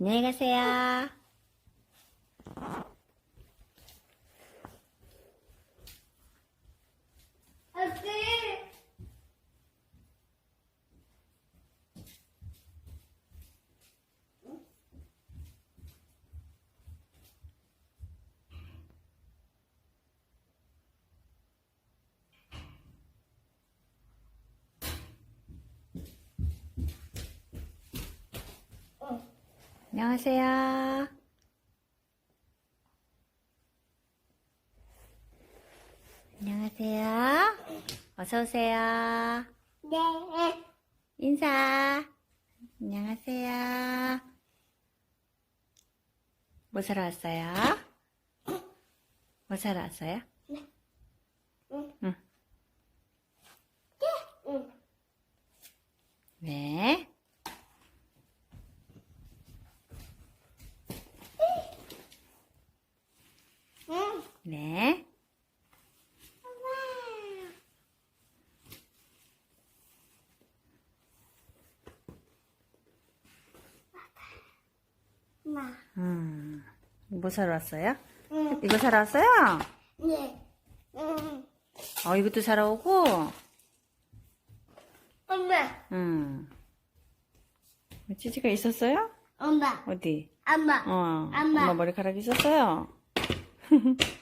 안녕히 가세요. 안녕하세요. 안녕하세요. 어서오세요. 네. 인사. 안녕하세요. 뭐 사러 왔어요? 뭐 사러 왔어요? 응. 응. 응. 네. 응. 네. 엄마. 음. 뭐 사러 왔어요? 응. 이거 사러 왔어요? 네. 응. 어, 이것도 사러 오고. 엄마. 음. 찌찌가 있었어요? 엄마. 어디? 엄마. 어. 엄마. 엄마 머리카락 있었어요?